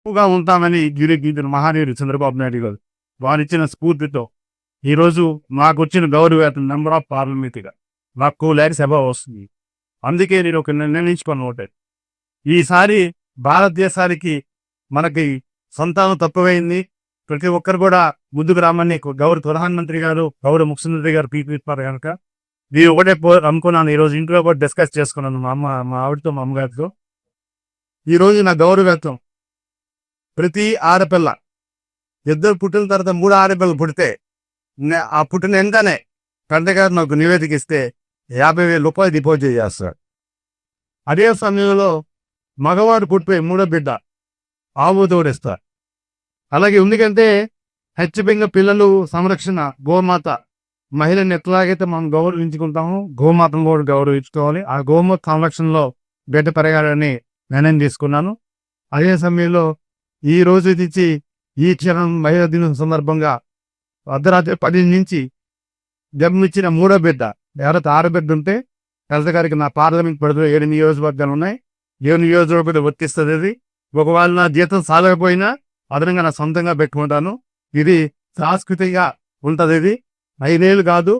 ఎక్కువగా ఉంటామని గిరిగీతున్న మహానీయుడు చంద్రబాబు నాయుడు గారు వారిచ్చిన స్ఫూర్తితో ఈరోజు మాకు వచ్చిన గౌరవేతన నెంబర్ ఆఫ్ పార్లమెంట్గా. నాకు టూ ల్యాక్స్ అబవ్ వస్తుంది. అందుకే నేను ఒక నిర్ణయించుకొని ఓటాను ఈసారి భారతదేశానికి మనకి సంతానం తక్కువైంది. ప్రతి ఒక్కరు కూడా ముందుకు రామని గౌరవ ప్రధానమంత్రి గారు గౌరవ ముఖ్యమంత్రి గారు పీపిస్తారు కనుక నేను ఒకటే పో అనుకున్నాను. ఈరోజు ఇంట్లో కూడా డిస్కస్ చేసుకున్నాను మా అమ్మ మా ఆవిడతో మా అమ్మగారితో. ఈరోజు నా గౌరవేత్తం ప్రతి ఆడపిల్ల. ఇద్దరు పుట్టిన తర్వాత మూడు ఆడపిల్లలు పుడితే ఆ పుట్టిన వెంటనే తండ్రి గారు నాకు నివేదిక ఇస్తే యాభై వేల రూపాయలు డిపాజిట్ చేస్తాడు అదే సమయంలో మగవాడు పుట్టిపోయి మూడో బిడ్డ ఆవు తోడిస్తారు అలాగే ఎందుకంటే హెచ్చబింగ పిల్లలు సంరక్షణ గోమాత మహిళని ఎట్లాగైతే మనం గౌరవించుకుంటామో గోమాతను కూడా గౌరవించుకోవాలి. ఆ గోమాత సంరక్షణలో బిడ్డ పెరగాలని నిర్ణయం తీసుకున్నాను. అదే సమయంలో ఈ రోజు తెచ్చి ఈ క్షణం మహిళ దినం సందర్భంగా అర్ధరాత్రి పది నుంచి జన్మిచ్చిన మూడో బిడ్డ ఎవరైతే ఆడబిడ్డ ఉంటే హెల్త్ గారికి నా పార్లమెంట్ పరిధిలో ఏడు నియోజకవర్గాలు ఉన్నాయి. ఏడు నియోజకవర్గం వర్తిస్తుంది అది ఒకవేళ నా జీతం సాగకపోయినా అదనంగా నా సొంతంగా పెట్టుకుంటాను. ఇది సాంస్కృతిగా ఉంటుంది ఇది. ఐదేళ్ళు కాదు.